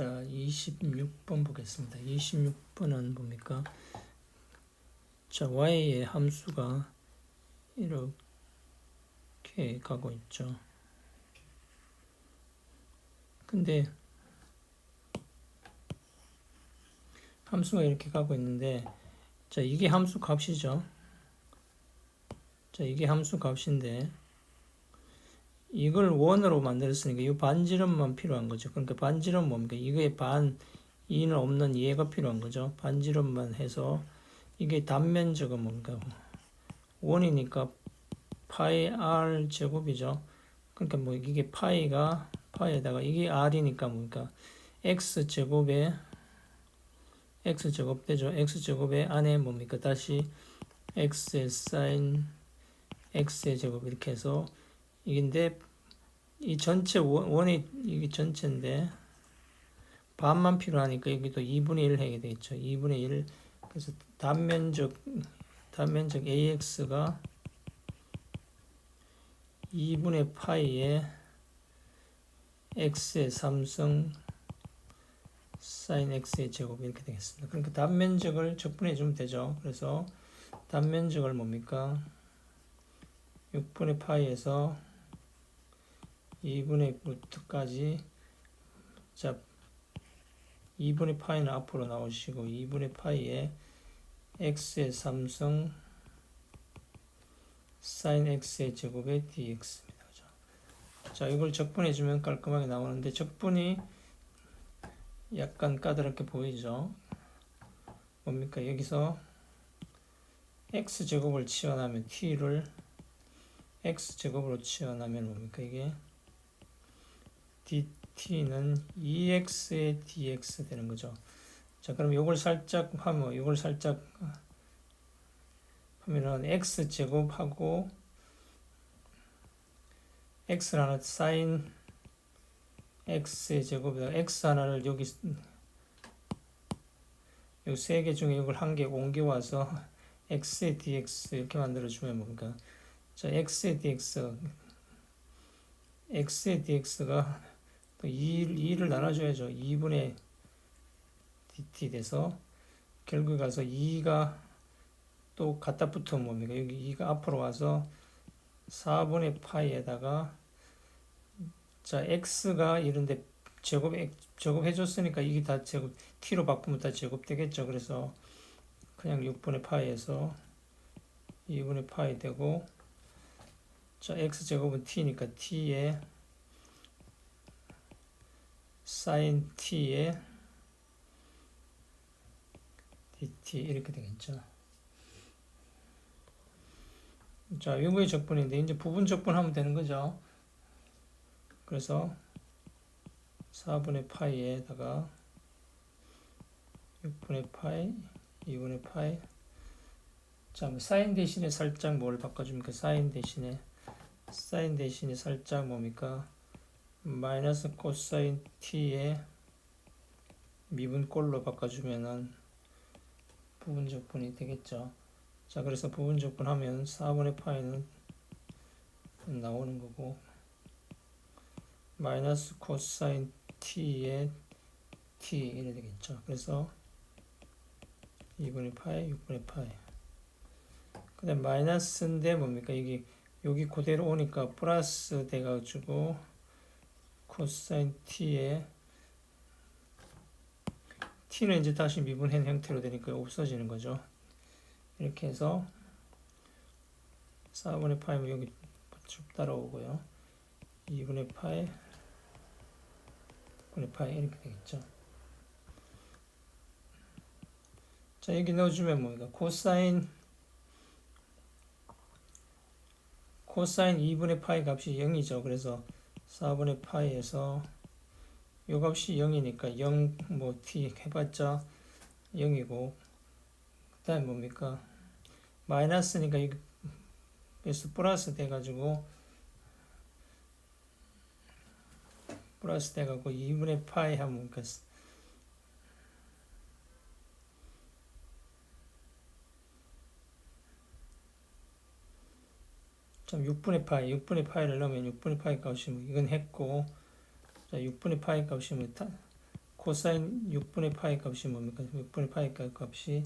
자, 26번 보겠습니다. 26번은 뭡니까? 자, y의 함수가 이렇게 가고 있죠. 근데 함수가 이렇게 가고 있는데 자, 이게 함수 값이죠. 자, 이게 함수 값인데 이걸 원으로 만들었으니까 이 반지름만 필요한 거죠. 그러니까 반지름 뭡니까? 이거의 반 2는 없는 얘가 필요한 거죠. 반지름만 해서 이게 단면적은 뭔가 원이니까 파이 r 제곱이죠. 그러니까 뭐 이게 파이가 파이에다가 이게 r이니까 뭡니까? x 제곱에 x 제곱 되죠. x 제곱에 안에 뭡니까? 다시 x의 사인 x의 제곱 이렇게 해서 이긴데 이 전체 원- 원이 이게 전체인데 반만 필요하니까 여기도 2분의 1 하게 되겠죠. 2분의 1 그래서 단면적 단면적 AX가 2분의 파이에 X의 3승 사인 X의 제곱 이렇게 되겠습니다. 그러니까 단면적을 적분해 주면 되죠. 그래서 단면적을 뭡니까? 6분의 파이에서 2분의 루트까지 자 2분의 파이는 앞으로 나오시고 2분의 파이에 x의 3승 sin x의 제곱의 dx입니다. 그죠? 자 이걸 적분해 주면 깔끔하게 나오는데 적분이 약간 까다롭게 보이죠. 뭡니까 여기서 x 제곱을 치환하면 t를 x 제곱으로 치환하면 뭡니까 이게 dt는 2x의 dx 되는 거죠. 자 그럼 이걸 살짝 하면 이걸 살짝 하면은 x 제곱하고 x 하나 사인 x의 제곱에다 x 하나를 여기 요 세 개 중에 이걸 한 개 옮겨와서 x의 dx 이렇게 만들어 주면 뭡니까? 자 x의 dx x의 dx가 또 2, 2를 나눠줘야죠. 2분의 dt 돼서 결국에 가서 2가 또 갖다 붙으면 뭡니까? 여기 2가 앞으로 와서 4분의 파이에다가 자 x가 이런데 제곱 제곱 해줬으니까 이게 다 제곱 t로 바꾸면 다 제곱 되겠죠. 그래서 그냥 6분의 파이에서 2분의 파이 되고 자 x 제곱은 t니까 t에 sin t에 dt 이렇게 되겠죠. 자, 이거의 적분인데 이제 부분 적분하면 되는 거죠. 그래서 4분의 파이에다가 6분의 파이, 2분의 파이. 자, 뭐 사인 대신에 살짝 뭘 바꿔줍니까? 사인 대신에 사인 대신에 살짝 뭡니까? 마이너스 코사인 t에 미분꼴로 바꿔주면은 부분적분이 되겠죠. 자, 그래서 부분적분 하면 4분의 파이는 나오는 거고 마이너스 코사인 t에 t 이래 되겠죠. 그래서 2분의 파이, 6분의 파이. 그 다음 마이너스인데 뭡니까? 이게 여기 그대로 오니까 플러스 돼가지고 코사인 t에 t는 이제 다시 미분한 형태로 되니까 없어지는 거죠. 이렇게 해서 4분의 파이면 여기 쭉 따라오고요. 2분의 파이, 분의 파이 이렇게 되겠죠. 자 여기 넣어주면 뭡니까? 코사인 코사인 2분의 파이 값이 0이죠. 그래서 4분의 파이에서 요 값이 0이니까 0 뭐 t 해봤자 0이고 그 다음에 뭡니까? 마이너스니까 여기서 플러스 돼가지고 플러스 돼가고 2분의 파이 하면 뭡니까 좀 6분의 파이, 6분의 파이를 넣으면 6분의 파이 값이 뭐 이건 했고 자 6분의 파이 값이 뭐 타, 코사인 6분의 파이 값이 뭡니까? 6분의 파이 값이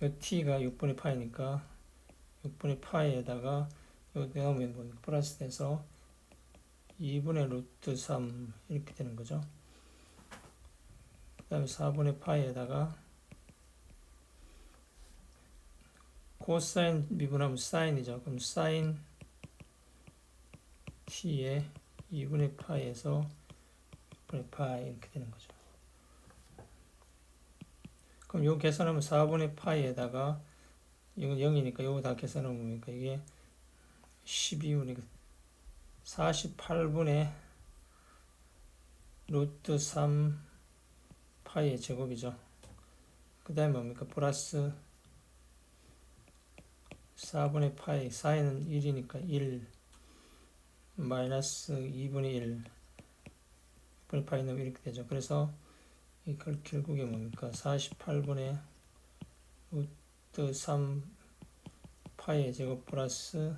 요 t가 6분의 파이니까 6분의 파이에다가 요 넣으면 뭡니까? 플러스 돼서 2분의 루트 3 이렇게 되는 거죠. 그 다음에 4분의 파이에다가 코사인 미분하면 사인이죠. 그럼 사인 t에 2분의 파이에서 6분의 파이 이렇게 되는 거죠. 그럼 요 계산하면 4분의 파이에다가 이건 0이니까 요거 다 계산하면 뭡니까? 이게 12분의 48분의 루트 3 파이의 제곱이죠. 그 다음에 뭡니까? 플러스 4분의 파이, 사인은 1이니까 1 마이너스 2분의 1 분의 파이 넣으면 이렇게 되죠. 그래서 이걸 결국에 뭡니까? 48분의 루트 3 파이의 제곱 플러스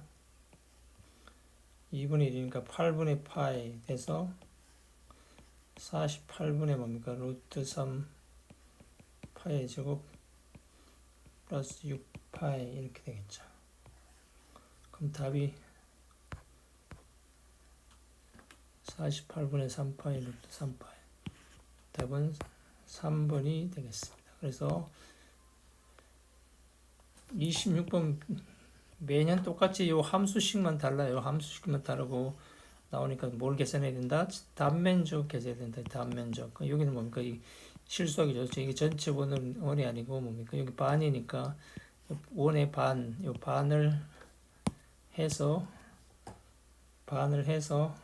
2분의 1이니까 8분의 파이 돼서 48분의 뭡니까? 루트 3 파이의 제곱 플러스 6 파이 이렇게 되겠죠. 그럼 답이 48분의 3파이 루트 3파이 답은 3번이 되겠습니다. 그래서 26번 매년 똑같이 요 함수식만 달라요. 함수식만 다르고 나오니까 뭘 계산해야 된다? 단면적 계산해야 된다. 단면적. 그 여기는 뭡니까? 이 실수하기죠. 이게 전체 원은 원이 아니고 뭡니까? 여기 반이니까 원의 반, 요 반을 해서 반을 해서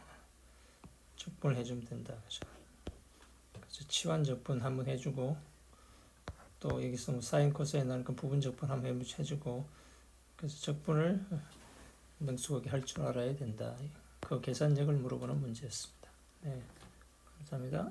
적분을 해주면 된다. 그죠? 그래서 치환 적분 한번 해주고 또 여기서 뭐 사인 코사인 나니까 부분 적분 한번 해주고 그래서 적분을 능수하게 할 줄 알아야 된다. 그 계산력을 물어보는 문제였습니다. 네, 감사합니다.